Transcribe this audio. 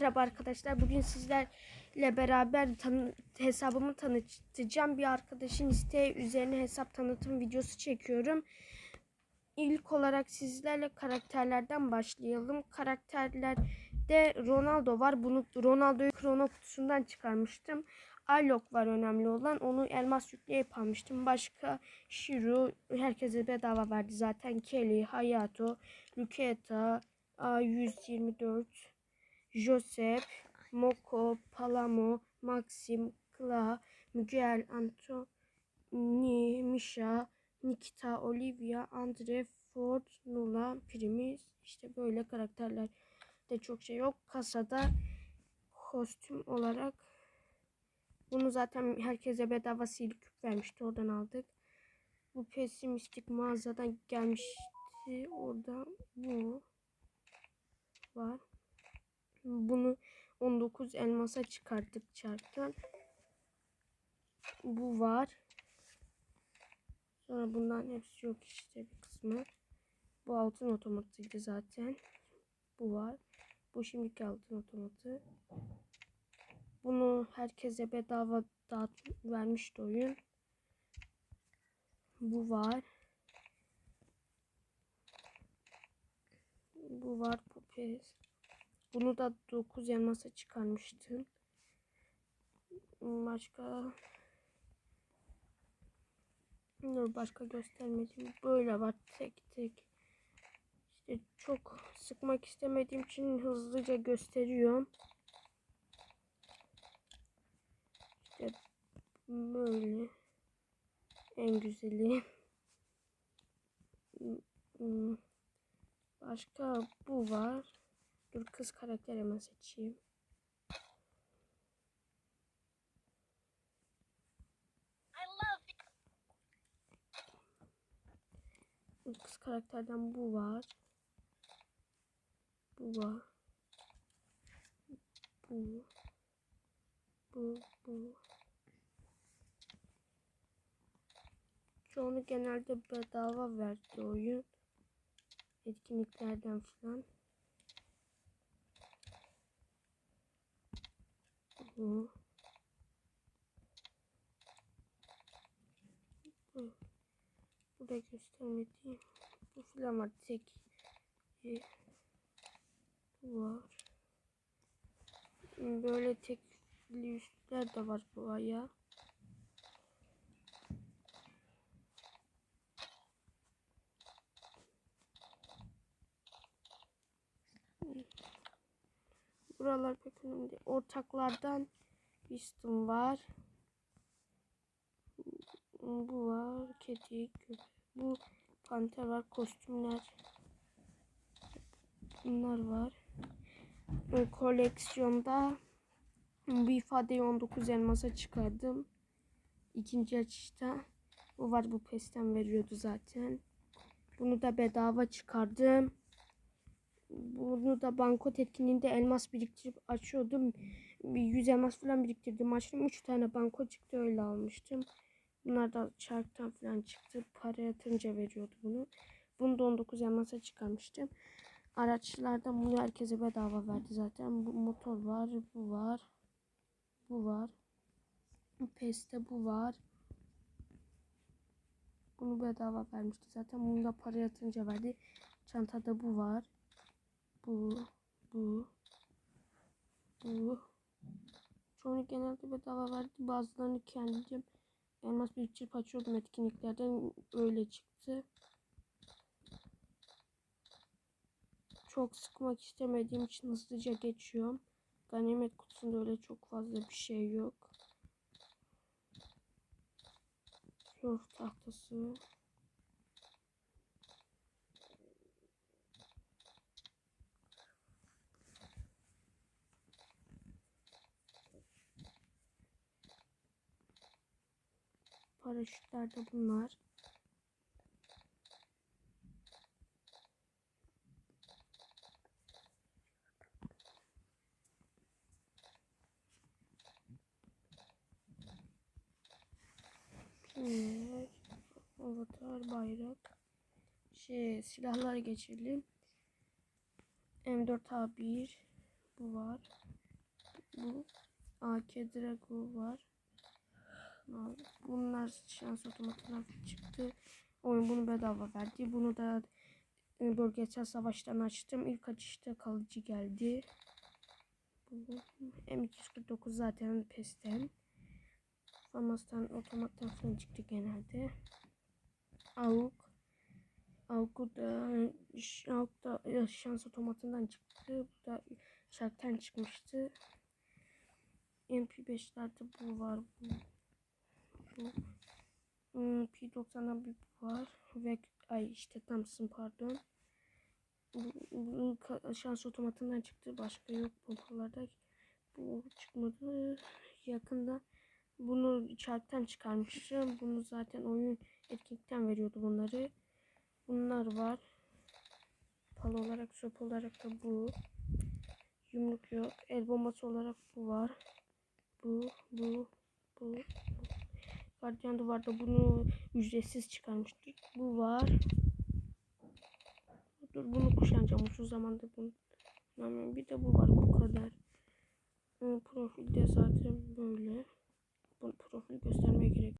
Merhaba arkadaşlar. Bugün sizlerle beraber tanı- hesabımı tanıtacağım. Bir arkadaşın isteği üzerine hesap tanıtım videosu çekiyorum. İlk olarak sizlerle karakterlerden başlayalım. Karakterlerde Ronaldo var. Bunu Ronaldo'yu krono kutusundan çıkarmıştım. Alok var önemli olan. Onu elmas yükleyip almıştım. Başka Shiro herkese bedava verdi zaten. Kelly, Hayato, Luketa, A124, Josep, Moko, Palamo, Maxim, Kla, Miguel, Anthony, Misha, Nikita, Olivia, Andre, Ford, Nula, Primis. İşte böyle karakterler de çok şey yok. Kasada kostüm olarak bunu zaten herkese bedava sihirli küp vermişti. Oradan aldık. Bu pesimistik mağazadan gelmişti. Orada bu var. Bunu 19 elmasa çıkarttık çarktan. Bu var. Sonra bundan hepsi yok işte bir kısmı. Bu altın otomatıydı zaten. Bu var. Bu şimdiki altın otomatı. Bunu herkese bedava dağıt vermişti oyun. Bu var. Bu var bu pes. Bunu da 9 elmasa çıkarmıştım. Başka Dur başka göstermediğim böyle var tek tek. İşte çok sıkmak istemediğim için hızlıca gösteriyorum. İşte böyle en güzeli. Hmm. Başka bu var. Dur kız karakter hemen seçeyim. Kız karakterden bu var. Bu var. Bu. Bu. Bu. Çoğunu genelde bedava verdi oyun. Etkinliklerden falan. Bu. Bu. Burada göstermediğim. Bu filan tek. Bu var. Böyle tekli üstler de var bu aya. Buralar pek önemli değil. Ortaklardan Wisdom var. Bu var. Kedi. Bu panter var. Kostümler. Bunlar var. Bu koleksiyonda bir ifadeyi 19 elmasa çıkardım. İkinci açışta. Bu var bu pesten veriyordu zaten. Bunu da bedava çıkardım. Bunu da bankot etkinliğinde elmas biriktirip açıyordum. Bir 100 elmas falan biriktirdim. Açtım 3 tane bankot çıktı öyle almıştım. Bunlar da çarktan falan çıktı. Para yatınca veriyordu bunu. Bunu da 19 elmasa çıkarmıştım. Araçlardan bunu herkese bedava verdi zaten. Bu motor var, bu var. Bu var. Peste bu var. Bunu bedava vermişti zaten. Bunu da para yatınca verdi. Çantada bu var. Bu, bu, bu. Çoğunu genelde bedava verdi. Bazılarını kendim elmas biriktirip açıyordum etkinliklerden. Öyle çıktı. Çok sıkmak istemediğim için hızlıca geçiyorum. Ganimet kutusunda öyle çok fazla bir şey yok. Surf tahtası. Paraşütler de bunlar. Evet. Avatar bayrak. Şey silahlar geçelim. M4A1 bu var. Bu AK Drago var. Bunlar şans otomatına çıktı. Oyun bunu bedava verdi. Bunu da e, bölgesel savaştan açtım. İlk açışta kalıcı geldi. Bu M249 zaten PES'ten. Famas'tan otomattan falan çıktı genelde. Avuk. Avuk da, Avuk da e, şans otomatından çıktı. Bu da şarktan çıkmıştı. MP5'lerde bu var. Bu. Hmm, P90'da bir var. Ve ay işte Thompson pardon. Bu, bu şans otomatından çıktı. Başka yok pompalarda. Bu çıkmadı. Yakında bunu çarktan çıkarmıştım. Bunu zaten oyun etkinlikten veriyordu bunları. Bunlar var. Pal olarak, sop olarak da bu. Yumruk yok. El bombası olarak bu var. Bu, bu, bu. Gardiyan duvarda bunu ücretsiz çıkarmıştık. Bu var. Dur bunu kuşanacağım uzun zamandır bunu. Bir de bu var bu kadar. Profilde zaten böyle. Bu profil göstermek